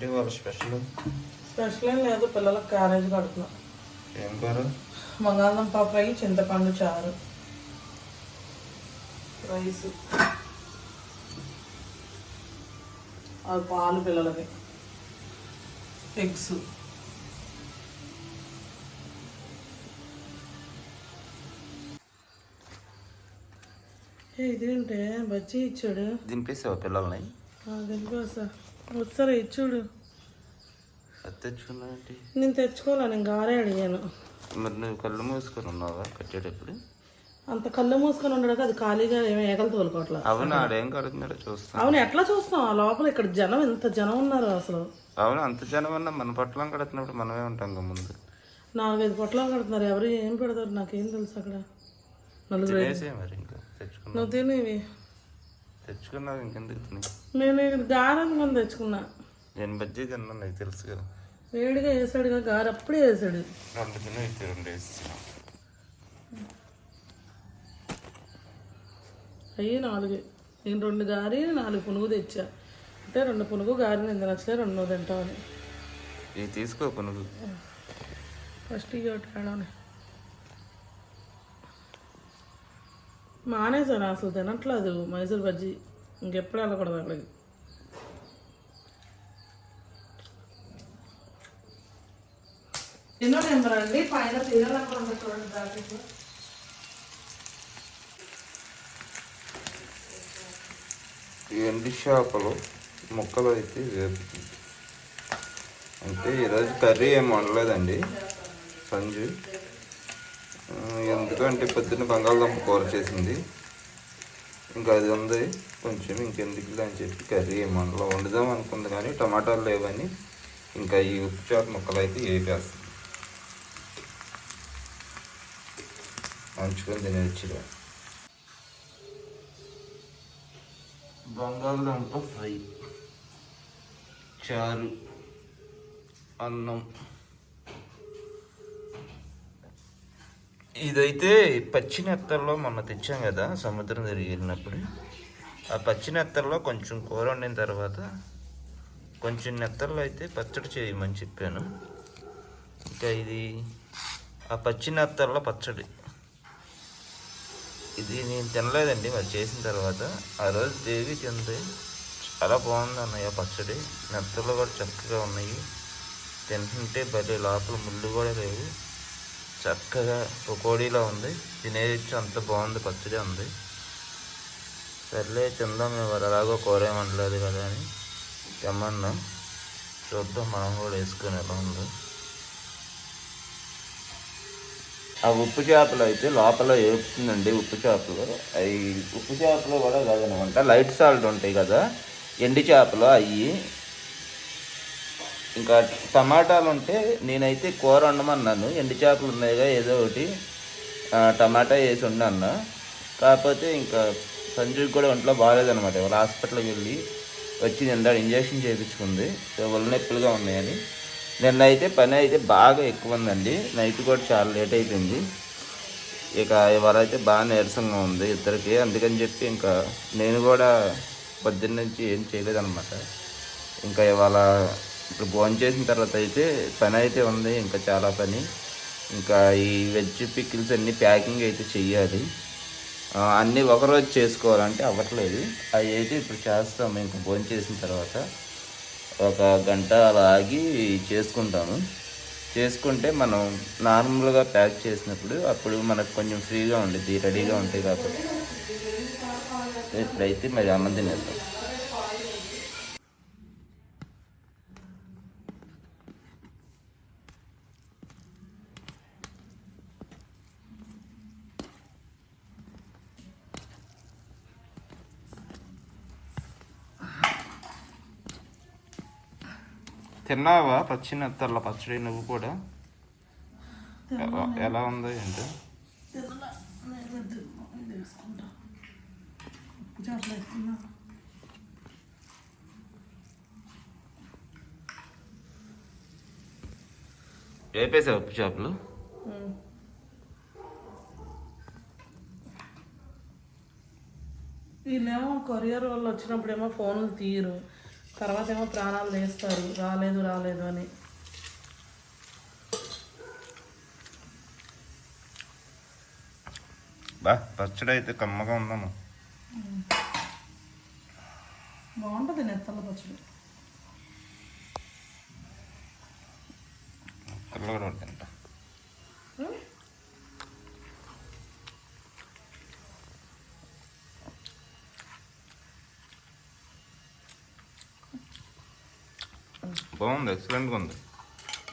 ఏంటి వాళ్ళ special special ఏం లేదు పిల్లలకు క్యారేజ్ కడుతున్నా. ఏం కూర? బంగాళదుంప ఫ్రై చింతపండు చారు. రైస్. అది పాలు పిల్లలకి. ఎగ్స్ ఇదేంటే బజ్జీ ఇచ్చాడు. దింపేసావు పిల్లల్ని? దింపేసా వచ్చారా ఇచ్చాడు అది తెచ్చుకున్నావేంటి నేను తెచ్చుకోవాలా? నేను గారే అడిగాను. మరి నువ్వు కళ్ళు మూసుకొని ఉన్నావా? కట్టేటప్పుడు అంత కళ్ళు మూసుకొని ఉండడానికి అది ఖాళీగా ఏమి ఏగలు తోలుకోవట్లేదు అవును ఆడేం కడుతున్నాడో చూస్తాం. అవును ఎట్లా చూస్తాం? ఆ లోపల ఇక్కడ జనం ఎంత జనం ఉన్నారు అసలు? అవును అంత జనం అన్నా మన పట్లం కడుతున్నప్పుడు మనమే ఉంటాం కదా ముందు. నాలుగైదు పొట్లాలు కడుతున్నారు. ఎవరు ఏం పెడతారు? నాకేం తెలుసు అక్కడ. నలుగురు మరి ఇంకా నువ్వు తినేవి తెచ్చుకున్నావు ఇంకెందుకు తిని? నేను ఇక్కడ గారెని మనం తెచ్చుకున్నా. నేను బజ్జీ తిన్నాను నాకు తెలుసు కదా. వేడిగా వేసాడుగా గారె అప్పుడే వేసాడు. రెండు తిని అయితే రెండు వేసి అయ్యి నాలుగు. నేను రెండు గారి నాలుగు పునుగు తెచ్చా. అంటే రెండు పునుగు గారి నేను నచ్చలే రెండు తింటామని ఇవి తీసుకో పునుగు. ఫస్ట్ ఇవి మానేసాను అసలు తినట్లేదు మైసూర్ బజ్జీ. ఇంకెప్పుడు వెళ్ళకూడదు అక్కడికి. ఎన్నో నెంబర్ అండి? పైన సీరియల్ నెంబర్ ఉంది చూడండి ఈ ఎండి చేపలు ముక్కలు అయితే వేపుతుంది అంటే ఈరోజు కర్రీ ఏం వండలేదండి. సంజు. అంటే పొద్దున్న బంగాళదుంప కూర చేసింది. ఇంకా అది ఉంది. కొంచెం ఇంకెందుకులే అని చెప్పి కర్రీ మనలో వండుదాం అనుకుంది కానీ టమాటాలు లేవని ఇంకా ఈ ఉప్పు చేప ముక్కలు అయితే వేపేస్తుంది మంచుకొని తినేచ్చిరా బంగాళదుంప ఫ్రై చారు అన్నం. ఇదైతే పచ్చి నెత్తల్లో మొన్న తెచ్చాం కదా సముద్రం తిరిగి వెళ్ళినప్పుడు ఆ పచ్చి నెత్తల్లో కొంచెం కూర వండిన తర్వాత కొంచెం నెత్తల్లో అయితే పచ్చడి చేయమని చెప్పాను. ఇంకా ఇది ఆ పచ్చి నెత్తల్లో పచ్చడి. ఇది నేను తినలేదండి మరి చేసిన తర్వాత. ఆ రోజు దేవి తింది చాలా బాగుంది అన్నయ్య పచ్చడి. నెత్తలు కూడా చక్కగా ఉన్నాయి. తింటుంటే భలే లోపల ముళ్ళు కూడా లేవు. చక్కగా పకోడీలా ఉంది. తినేది అంత బాగుంది పచ్చడి ఉంది. సర్లే తిందాం ఎవరు అలాగో కూర ఏమంటలేదు కదా అని తెమ్మన్నాం చూద్దాం మనం కూడా వేసుకుని ఎలా ఉందో. ఆ ఉప్పు చేపలు అయితే లోపల ఏపుతుందండి ఉప్పు చేపలు. అవి ఉప్పు చేపలు కూడా కాదనమాట లైట్ సాల్ట్ ఉంటాయి కదా ఎండి చేపలు అవి ఇంకా టమాటాలు ఉంటే నేనైతే కూర వండమన్నాను. ఎండి చేపలు ఉన్నాయిగా ఏదో ఒకటి టమాటా వేసి ఉండన్నా కాకపోతే ఇంకా సంజుకి కూడా ఒంట్లో బాగాలేదనమాట వాళ్ళ హాస్పిటల్కి వెళ్ళి వచ్చి నిండా ఇంజక్షన్ చేయించుకుంది ఒళ్ళు నొప్పులుగా ఉన్నాయని. నిన్న అయితే పని అయితే బాగా ఎక్కువ ఉందండి. నైట్ కూడా చాలా లేట్ అయిపోయింది. ఇక ఇవాళ అయితే బాగా నీరసంగా ఉంది ఇద్దరికి. అందుకని చెప్పి ఇంకా నేను కూడా పొద్దున్న నుంచి ఏం చేయలేదన్నమాట. ఇంకా ఇవాళ ఇప్పుడు భోజనం చేసిన తర్వాత అయితే పని అయితే ఉంది ఇంకా చాలా పని. ఇంకా ఈ వెజ్ పికిల్స్ అన్ని ప్యాకింగ్ అయితే చెయ్యాలి. అన్నీ ఒకరోజు చేసుకోవాలంటే అవ్వట్లేదు. అవి అయితే ఇప్పుడు చేస్తాము ఇంకా భోజనం చేసిన తర్వాత ఒక గంట అలా ఆగి చేసుకుంటాము. చేసుకుంటే మనం నార్మల్గా ప్యాక్ చేసినప్పుడు అప్పుడు మనకు కొంచెం ఫ్రీగా ఉంటుంది రెడీగా ఉంటాయి కాబట్టి. ఇప్పుడైతే మరి అన్నం తినేద్దాం. తిన్నావా? పచ్చి నెత్తర్ల పచ్చడి నువ్వు కూడా? ఎలా ఉందో ఏంటో? వేపేసావు ఉప్పు చేపలు వీళ్ళేమో కొరియర్ వాళ్ళు వచ్చినప్పుడేమో ఫోన్లు తీయరు. తర్వాత ఏమో ప్రాణాలు తీస్తారు రాలేదు రాలేదు అని. బా పచ్చడి అయితే కమ్మగా ఉందమ్మా. బాగుంటుంది నెత్తల పచ్చడి. ముక్కలు కూడా బాగుంది ఎక్సలెంట్గా ఉంది.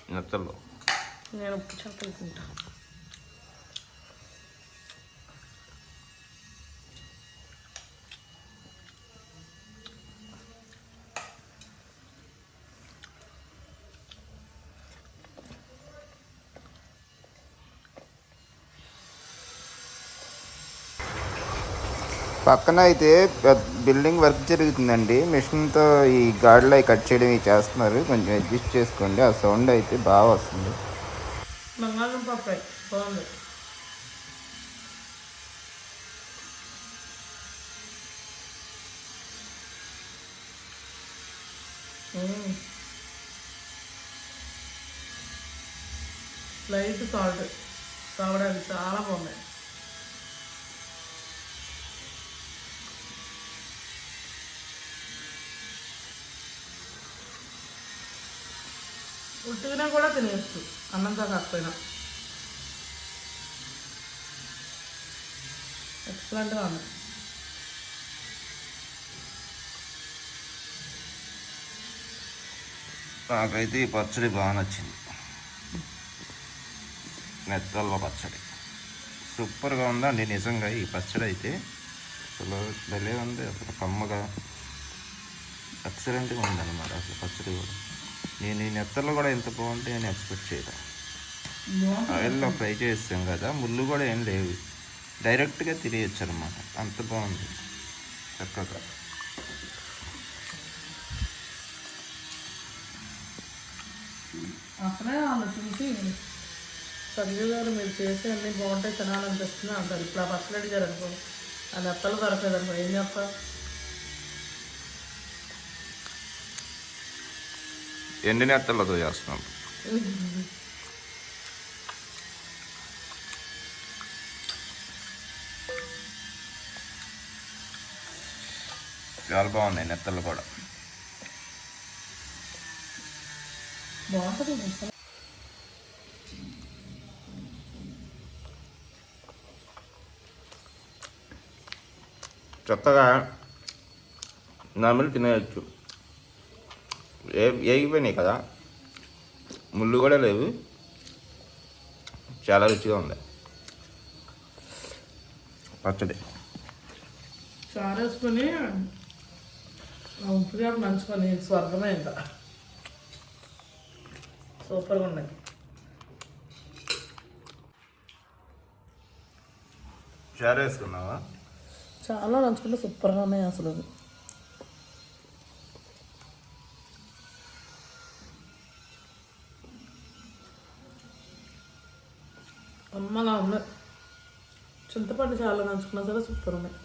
నెత్తల్లో నేను ఉప్పు చేపలు తింటాను పక్కన అయితే బిల్డింగ్ వర్క్ జరుగుతుందండి. మిషన్తో ఈ గాడిలో కట్ చేయడం ఇవి చేస్తున్నారు. కొంచెం అడ్జస్ట్ చేసుకోండి. ఆ సౌండ్ అయితే బాగా వస్తుంది. బాగుంది. లైట్ సాల్ట్ కావడానికి చాలా బాగున్నాయి. ఉట్టుకునే కూడా తినేయచ్చు. అన్నంతో కాకపోయినా. ఎక్సలెంట్గా ఉంది. నాకైతే ఈ పచ్చడి బాగా నచ్చింది. నెత్తల్లో పచ్చడి. సూపర్గా ఉందండి నిజంగా ఈ పచ్చడి అయితే. అసలు భలే ఉంది అసలు కమ్మగా. ఎక్సలెంట్గా ఉందన్నమాట అసలు పచ్చడి కూడా. నేను ఈ నెత్తల్లో కూడా ఎంత బాగుంటే నేను ఎక్స్పెక్ట్ చేయలే ఆయిల్లో ఫ్రై చేస్తాం కదా ముళ్ళు కూడా ఏం లేవు. డైరెక్ట్గా తినేయచ్చు అనమాట అంత బాగుంది. చక్కగా. అసలే వాళ్ళు చూసి సంజయ్ గారు మీరు చేసి అన్నీ బాగుంటాయి తినాలనిపిస్తుంది? అంటారు. ఇప్పుడు ఆ పచ్చడి అడిగారు అనుకో ఆ నెత్తలు దొరకలేదు అనుకో ఏం చేస్తా ఎండి నెత్తలతో చేస్తున్నాం చాలా బాగున్నాయి నెత్తలు కూడా బాగుంటుంది నెత్తలు. చక్కగా నార్మల్ తినేయచ్చు ఏ ఏగిపోయినాయి కదా? ముళ్ళు కూడా లేవు. చాలా రుచిగా ఉంది. పచ్చడి. చారు వేసుకొని ఆ ఉప్పు చేప నంచుకొని స్వర్గమే ఇంకా సూపర్గా ఉన్నాయి చారు వేసుకున్నావా? చాలా నంచుకుంటే సూపర్గా ఉన్నాయి అసలు. చింతపండు చాలా నంచుకున్నా సరే సూపర్ ఉన్నాయి.